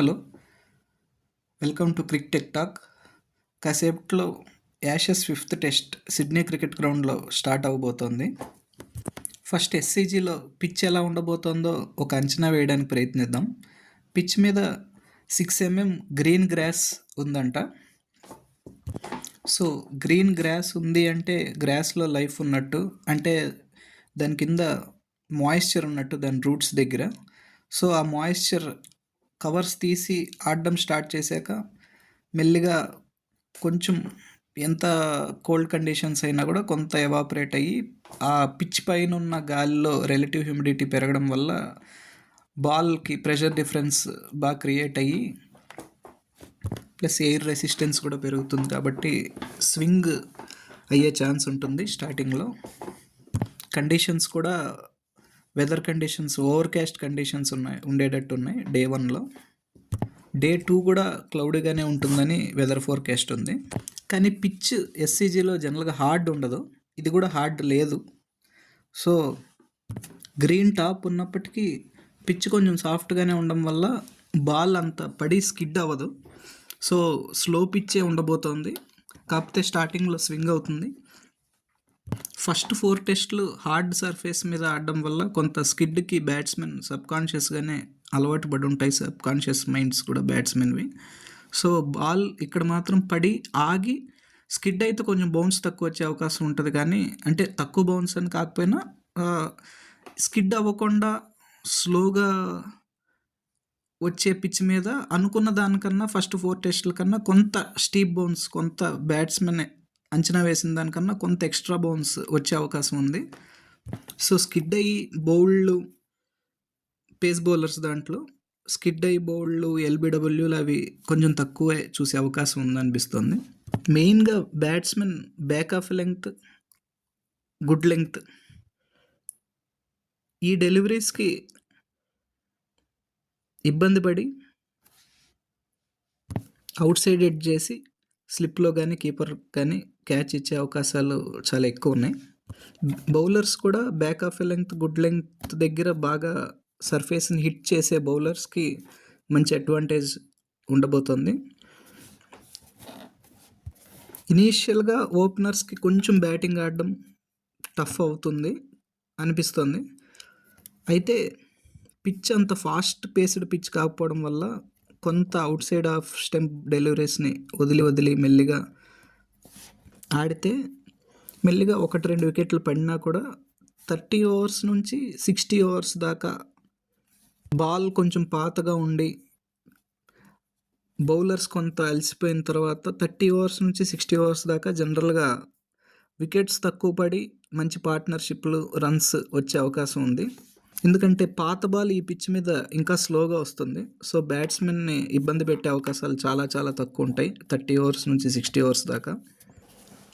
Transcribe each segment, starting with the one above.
Hello welcome to cric tech talk. కాసేపట్లో Ashes fifth test Sydney cricket గ్రౌండ్లో start అవ్వబోతోంది first ఎస్సీజీలో pitch ఎలా ఉండబోతోందో ఒక అంచనా వేయడానికి ప్రయత్నిద్దాం. పిచ్ మీద సిక్స్ ఎంఎం గ్రీన్ గ్రాస్ ఉందంట. సో గ్రీన్ గ్రాస్ ఉంది అంటే గ్రాస్లో లైఫ్ ఉన్నట్టు అంటే దాని కింద మాయిశ్చర్ ఉన్నట్టు దాని రూట్స్ దగ్గర. సో ఆ మాయిశ్చర్ కవర్స్ తీసి ఆడడం స్టార్ట్ చేశాక మెల్లిగా కొంచెం ఎంత కోల్డ్ కండిషన్స్ అయినా కూడా కొంత ఎవాపరేట్ అయ్యి ఆ పిచ్ పైన ఉన్న గాలిలో రిలేటివ్ హ్యూమిడిటీ పెరగడం వల్ల బాల్కి ప్రెషర్ డిఫరెన్స్ బాగా క్రియేట్ అయ్యి ప్లస్ ఎయిర్ రెసిస్టెన్స్ కూడా పెరుగుతుంది కాబట్టి స్వింగ్ అయ్యే ఛాన్స్ ఉంటుంది స్టార్టింగ్లో కండిషన్స్ కూడా వెదర్ కండిషన్స్ ఓవర్కాస్ట్ కండిషన్స్ ఉన్నాయి ఉండేటట్టు ఉన్నాయి డే వన్లో డే టూ కూడా క్లౌడీగానే ఉంటుందని వెదర్ ఫోర్కాస్ట్ ఉంది. కానీ పిచ్ ఎస్సీజీలో జనరల్గా హార్డ్ ఉండదు. ఇది కూడా హార్డ్ లేదు. సో గ్రీన్ టాప్ ఉన్నప్పటికీ పిచ్ కొంచెం సాఫ్ట్గానే ఉండడం వల్ల బాల్ అంత పడి స్కిడ్ అవ్వదు. సో స్లో పిచ్చే ఉండబోతోంది. కాకపోతే స్టార్టింగ్లో స్వింగ్ అవుతుంది. ఫస్ట్ ఫోర్ టెస్ట్లు హార్డ్ సర్ఫేస్ మీద ఆడడం వల్ల కొంత స్కిడ్కి బ్యాట్స్మెన్ సబ్కాన్షియస్గానే అలవాటు పడి ఉంటాయి సబ్కాన్షియస్ మైండ్స్ కూడా బ్యాట్స్మెన్వి. సో బాల్ ఇక్కడ మాత్రం పడి ఆగి స్కిడ్ అయితే కొంచెం బౌన్స్ తక్కువ వచ్చే అవకాశం ఉంటుంది కానీ అంటే తక్కువ బౌన్స్ అని కాకపోయినా స్కిడ్ అవ్వకుండా స్లోగా వచ్చే పిచ్ మీద అనుకున్న దానికన్నా ఫస్ట్ ఫోర్ టెస్టుల కన్నా కొంత స్టీప్ బౌన్స్ కొంత బ్యాట్స్మెన్ అంచనా వేసిన దానికన్నా కొంత ఎక్స్ట్రా బౌన్స్ వచ్చే అవకాశం ఉంది. సో స్కిడ్ అయ్యి బౌళ్ళు పేస్ బౌలర్స్ దాంట్లో స్కిడ్ అయ్యి బౌళ్ళు ఎల్బిడబ్ల్యూలు అవి కొంచెం తక్కువే చూసే అవకాశం ఉందనిపిస్తుంది. మెయిన్గా batsmen back of length good length ఈ డెలివరీస్కి ఇబ్బంది పడి అవుట్ సైడ్ ఎడ్ చేసి స్లిప్లో కానీ కీపర్ కానీ క్యాచ్ ఇచ్చే అవకాశాలు చాలా ఎక్కువ ఉన్నాయి. బౌలర్స్ కూడా back of length good length దగ్గర బాగా సర్ఫేస్ని హిట్ చేసే బౌలర్స్కి మంచి అడ్వాంటేజ్ ఉండబోతుంది. ఇనీషియల్గా ఓపెనర్స్కి కొంచెం బ్యాటింగ్ ఆడడం టఫ్ అవుతుంది అనిపిస్తుంది. అయితే పిచ్ అంత ఫాస్ట్ పేస్డ్ పిచ్ కాకపోవడం వల్ల కొంత అవుట్ సైడ్ ఆఫ్ స్టెంప్ డెలివరీస్ని వదిలి వదిలి మెల్లిగా ఆడితే మెల్లిగా ఒకటి రెండు వికెట్లు పడినా కూడా థర్టీ ఓవర్స్ నుంచి సిక్స్టీ ఓవర్స్ దాకా బాల్ కొంచెం పాతగా ఉండి బౌలర్స్ కొంత అలసిపోయిన తర్వాత థర్టీ ఓవర్స్ నుంచి సిక్స్టీ ఓవర్స్ దాకా జనరల్గా వికెట్స్ తక్కువ పడి మంచి పార్ట్నర్షిప్లు రన్స్ వచ్చే అవకాశం ఉంది. ఎందుకంటే పాత బాల్ ఈ పిచ్ మీద ఇంకా స్లోగా వస్తుంది. సో బ్యాట్స్మెన్ని ఇబ్బంది పెట్టే అవకాశాలు చాలా చాలా తక్కువ ఉంటాయి. థర్టీ ఓవర్స్ నుంచి సిక్స్టీ ఓవర్స్ దాకా.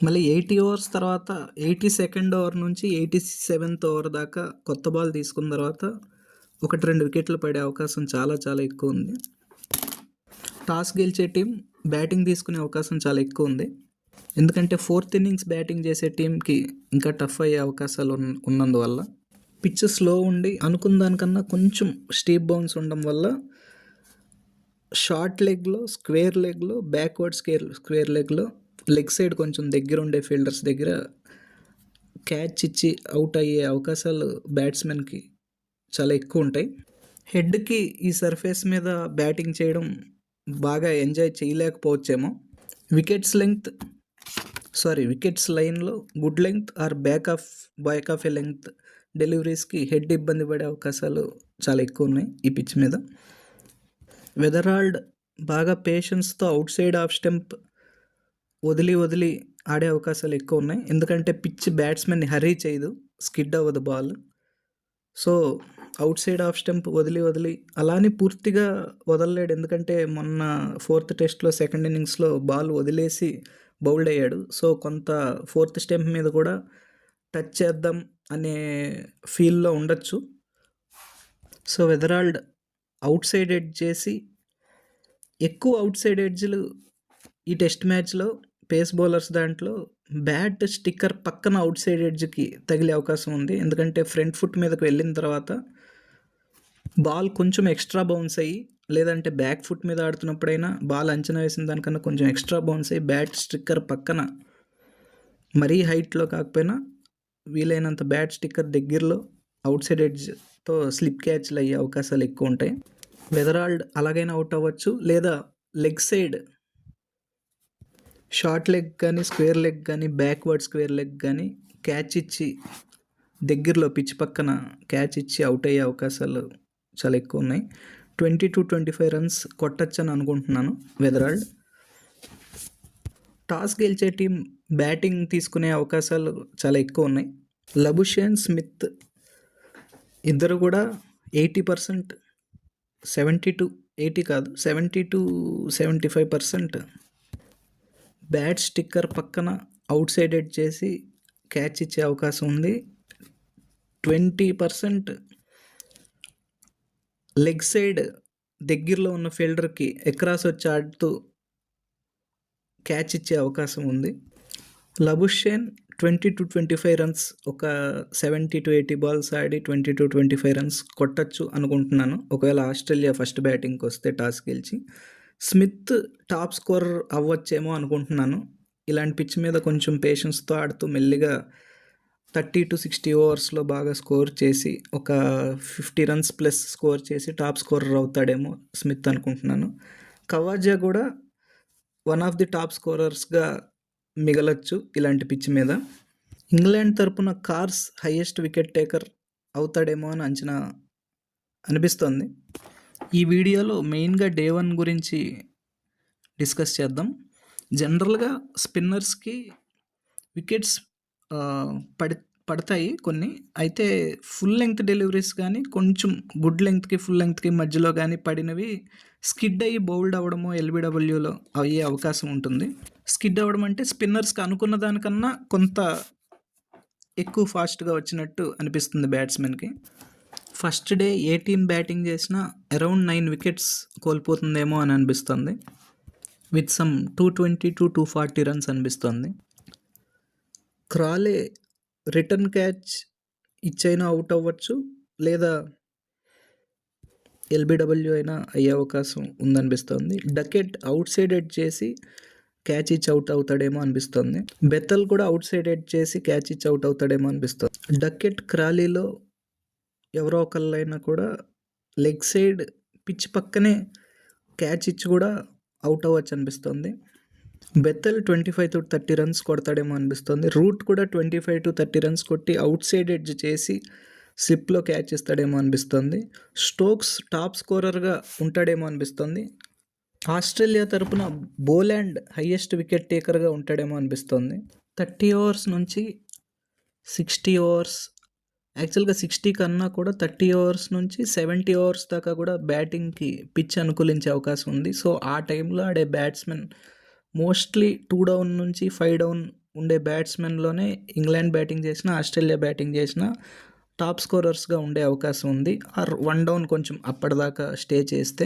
మళ్ళీ ఎయిటీ ఓవర్స్ తర్వాత ఎయిటీ సెకండ్ ఓవర్ నుంచి ఎయిటీ సెవెంత్ ఓవర్ దాకా కొత్త బాల్ తీసుకున్న తర్వాత ఒకటి రెండు వికెట్లు పడే అవకాశం చాలా చాలా ఎక్కువ ఉంది. టాస్ గెలిచే టీం బ్యాటింగ్ తీసుకునే అవకాశం చాలా ఎక్కువ ఉంది. ఎందుకంటే ఫోర్త్ ఇన్నింగ్స్ బ్యాటింగ్ చేసే టీంకి ఇంకా టఫ్ అయ్యే అవకాశాలు ఉన్నందువల్ల పిచ్ స్లో ఉండి అనుకున్న దానికన్నా కొంచెం స్టీప్ బౌన్స్ ఉండడం వల్ల షార్ట్ లెగ్లో స్క్వేర్ లెగ్లో బ్యాక్వర్డ్ స్క్వేర్ స్క్వేర్ లెగ్లో లెగ్ సైడ్ కొంచెం దగ్గర ఉండే ఫీల్డర్స్ దగ్గర క్యాచ్ ఇచ్చి అవుట్ అయ్యే అవకాశాలు బ్యాట్స్మెన్కి చాలా ఎక్కువ ఉంటాయి. హెడ్కి ఈ సర్ఫేస్ మీద బ్యాటింగ్ చేయడం బాగా ఎంజాయ్ చేయలేకపోవచ్చేమో. వికెట్స్ లెంగ్త్ సారీ వికెట్స్ లైన్లో good length or back of back of a length డెలివరీస్కి Head ఇబ్బంది పడే అవకాశాలు చాలా ఎక్కువ ఉన్నాయి ఈ పిచ్ మీద. వెదరాల్డ్ బాగా పేషెన్స్తో అవుట్ సైడ్ ఆఫ్ స్టెంప్ వదిలి వదిలి ఆడే అవకాశాలు ఎక్కువ ఉన్నాయి. ఎందుకంటే పిచ్ బ్యాట్స్మెన్ని హరీ చేయదు. స్కిడ్ అవ్వదు ball so outside off stump వదిలి వదిలి అలానే పూర్తిగా వదలలేడు. ఎందుకంటే మొన్న ఫోర్త్ టెస్ట్లో సెకండ్ ఇన్నింగ్స్లో బాల్ వదిలేసి బౌల్డ్ అయ్యాడు. సో కొంత ఫోర్త్ స్టెంప్ మీద కూడా టచ్ చేద్దాం అనే ఫీల్లో ఉండొచ్చు. So Weatherald outside edge చేసి ఎక్కువ అవుట్ సైడ్ ఎడ్జ్లు ఈ టెస్ట్ మ్యాచ్లో పేస్ బౌలర్స్ దాంట్లో బ్యాట్ స్టిక్కర్ పక్కన అవుట్ సైడ్ ఎడ్జ్కి తగిలే అవకాశం ఉంది. ఎందుకంటే ఫ్రంట్ ఫుట్ మీదకి వెళ్ళిన తర్వాత బాల్ కొంచెం ఎక్స్ట్రా బౌన్స్ అయ్యి లేదంటే బ్యాక్ ఫుట్ మీద ఆడుతున్నప్పుడైనా బాల్ అంచనా వేసిన దానికన్నా కొంచెం ఎక్స్ట్రా బౌన్స్ అయ్యి బ్యాట్ స్టిక్కర్ పక్కన మరీ హైట్లో కాకపోయినా వీలైనంత బ్యాట్ స్టిక్కర్ దగ్గరలో అవుట్ సైడ్ ఎడ్జ్తో స్లిప్ క్యాచ్లు అయ్యే అవకాశాలు ఎక్కువ ఉంటాయి. వెదరాల్డ్ అలాగైనా అవుట్ అవ్వచ్చు లేదా లెగ్ సైడ్ షార్ట్ లెగ్ కానీ స్క్వేర్ లెగ్ కానీ బ్యాక్వర్డ్ స్క్వేర్ లెగ్ కానీ క్యాచ్ ఇచ్చి దగ్గరలో పిచ్ పక్కన క్యాచ్ ఇచ్చి అవుట్ అయ్యే అవకాశాలు చాలా ఎక్కువ ఉన్నాయి. Twenty to twenty five runs కొట్టచ్చని అనుకుంటున్నాను వెదరాల్డ్. టాస్ గెలిచే టీం బ్యాటింగ్ తీసుకునే అవకాశాలు చాలా ఎక్కువ ఉన్నాయి. లబుషేన్ స్మిత్ ఇద్దరు కూడా eighty percent seventy to eighty కాదు seventy to seventy five percent bat sticker పక్కన అవుట్ సైడ్ ఎడ్ చేసి క్యాచ్ ఇచ్చే అవకాశం ఉంది. ట్వంటీ పర్సెంట్ లెగ్ సైడ్ దగ్గరలో ఉన్న ఫీల్డర్కి ఎక్రాస్ వచ్చి ఆడుతూ క్యాచ్ ఇచ్చే అవకాశం ఉంది. Labuschagne twenty to twenty five runs ఒక seventy to eighty balls Audi twenty to twenty five runs కొట్టచ్చు అనుకుంటున్నాను. ఒకవేళ ఆస్ట్రేలియా ఫస్ట్ బ్యాటింగ్కి వస్తే టాస్ గెలిచి. స్మిత్ టాప్ స్కోర్ అవ్వచ్చేమో అనుకుంటున్నాను. ఇలాంటి పిచ్ మీద కొంచెం పేషెన్స్తో ఆడుతూ మెల్లిగా థర్టీ టు సిక్స్టీ ఓవర్స్లో బాగా స్కోర్ చేసి ఒక ఫిఫ్టీ రన్స్ ప్లస్ స్కోర్ చేసి టాప్ స్కోరర్ అవుతాడేమో స్మిత్ అనుకుంటున్నాను. కవాజా కూడా వన్ ఆఫ్ ది టాప్ స్కోరర్స్గా మిగలచ్చు ఇలాంటి పిచ్ మీద. ఇంగ్లాండ్ తరపున కార్స్ హయ్యెస్ట్ వికెట్ టేకర్ అవుతాడేమో అని అంచనా అనిపిస్తుంది. ఈ వీడియోలో మెయిన్గా డే వన్ గురించి డిస్కస్ చేద్దాం. జనరల్గా స్పిన్నర్స్కి వికెట్స్ పడి పడతాయి కొన్ని. అయితే ఫుల్ లెంగ్త్ డెలివరీస్ కానీ కొంచెం గుడ్ లెంగ్త్కి ఫుల్ లెంగ్త్కి మధ్యలో కానీ పడినవి స్కిడ్ అయ్యి బౌల్డ్ అవ్వడము ఎల్బిడబ్ల్యూలో అయ్యే అవకాశం ఉంటుంది. స్కిడ్ అవ్వడం అంటే స్పిన్నర్స్కి అనుకున్న దానికన్నా కొంత ఎక్కువ ఫాస్ట్గా వచ్చినట్టు అనిపిస్తుంది బ్యాట్స్మెన్కి. ఫస్ట్ డే ఏ టీం బ్యాటింగ్ చేసినా అరౌండ్ నైన్ వికెట్స్ కోల్పోతుందేమో అని అనిపిస్తుంది. With some two twenty to two forty runs అనిపిస్తుంది. క్రాలే రిటర్న్ క్యాచ్ ఇచ్చైనా అవుట్ అవ్వచ్చు లేదా ఎల్బిడబ్ల్యూ అయినా అయ్యే అవకాశం ఉందనిపిస్తుంది. డకెట్ అవుట్ సైడ్ ఎడ్ చేసి క్యాచ్ ఇచ్ అవుట్ అవుతాడేమో అనిపిస్తుంది. బెత్తల్ కూడా అవుట్ సైడ్ ఎడ్ చేసి క్యాచ్ ఇచ్ అవుట్ అవుతాడేమో అనిపిస్తుంది. డకెట్ క్రాలీలో ఎవరో ఒకళ్ళైనా కూడా లెగ్ సైడ్ పిచ్ పక్కనే క్యాచ్ ఇచ్చి కూడా అవుట్ అవ్వచ్చు అనిపిస్తుంది. Bethell twenty five to thirty runs కొడతాడేమో అనిపిస్తుంది. రూట్ కూడా twenty five to thirty runs కొట్టి అవుట్ సైడ్ ఎడ్జ్ చేసి స్లిప్లో క్యాచ్ ఇస్తాడేమో అనిపిస్తుంది. స్టోక్స్ టాప్ స్కోరర్గా ఉంటాడేమో అనిపిస్తుంది. ఆస్ట్రేలియా తరపున బోలాండ్ హయ్యెస్ట్ వికెట్ టేకర్గా ఉంటాడేమో అనిపిస్తుంది. థర్టీ ఓవర్స్ నుంచి సిక్స్టీ ఓవర్స్ యాక్చువల్గా సిక్స్టీ కన్నా కూడా థర్టీ ఓవర్స్ నుంచి సెవెంటీ ఓవర్స్ దాకా కూడా బ్యాటింగ్కి పిచ్ అనుకూలించే అవకాశం ఉంది. సో ఆ టైంలో ఆడే బ్యాట్స్మెన్ మోస్ట్లీ టూ డౌన్ నుంచి ఫైవ్ డౌన్ ఉండే బ్యాట్స్మెన్లోనే ఇంగ్లాండ్ బ్యాటింగ్ చేసిన ఆస్ట్రేలియా బ్యాటింగ్ చేసిన టాప్ స్కోరర్స్గా ఉండే అవకాశం ఉంది. ఆర్ వన్ డౌన్ కొంచెం అప్పటిదాకా స్టే చేస్తే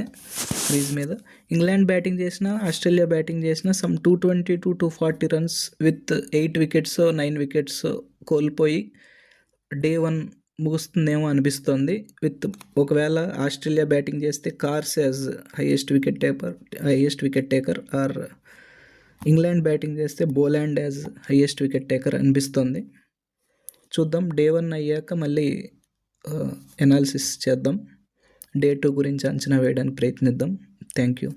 క్రీజ్ మీద. ఇంగ్లాండ్ బ్యాటింగ్ చేసిన ఆస్ట్రేలియా బ్యాటింగ్ చేసిన some two twenty to two forty runs with eight wickets nine wickets కోల్పోయి డే వన్ ముగుస్తుందేమో అనిపిస్తుంది. విత్ ఒకవేళ ఆస్ట్రేలియా బ్యాటింగ్ చేస్తే Carse as highest wicket taker highest wicket taker or England batting చేస్తే Boland as highest wicket taker అనిపిస్తుంది. చూద్దాం. Day one అయ్యాక మళ్ళీ ఎనాలిసిస్ చేద్దాం. డే టూ గురించి అంచనా వేయడానికి ప్రయత్నిద్దాం. Thank you.